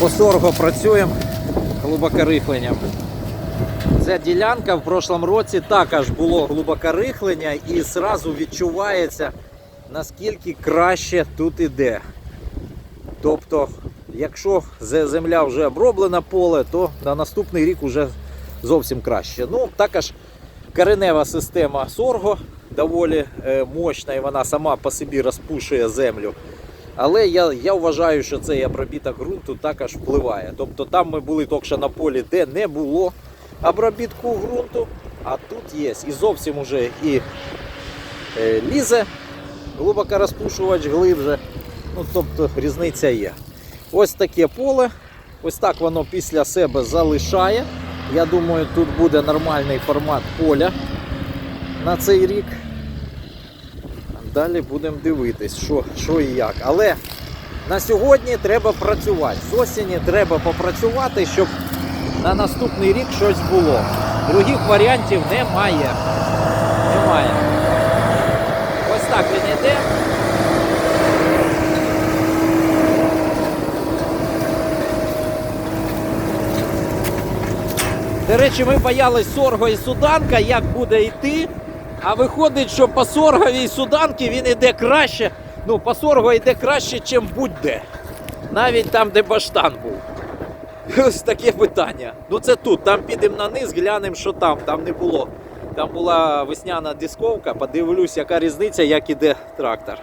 По сорго працюємо глибокорихленням. Ця ділянка в прошлому році також було глибокорихлення і зразу відчувається, наскільки краще тут іде. Тобто, якщо земля вже оброблена поле, то на наступний рік вже зовсім краще. Ну, також коренева система сорго доволі е, мощна і вона сама по собі розпушує землю. Але я, я вважаю, що цей обробіток ґрунту також впливає. Тобто там ми були тільки на полі, де не було обробітку ґрунту, а тут є. І зовсім уже і е, лізе глибоко розпушувач глибже. Ну, тобто різниця є. Ось таке поле. Ось так воно після себе залишає. Я думаю, тут буде нормальний формат поля на цей рік. Далі будемо дивитись, що, що і як. Але на сьогодні треба працювати. З осені треба попрацювати, щоб на наступний рік щось було. Других варіантів немає. Немає. Ось так він йде. До речі, ми боялись сорго і суданка, як буде йти. А виходить, що по сорговій суданки він йде краще. Ну, по сорго йде краще, ніж будь-де. Навіть там, де баштан був. Ось таке питання. Ну це тут. Там підемо на низ, глянемо, що там. Там не було. Там була весняна дисковка, подивлюсь, яка різниця, як іде трактор.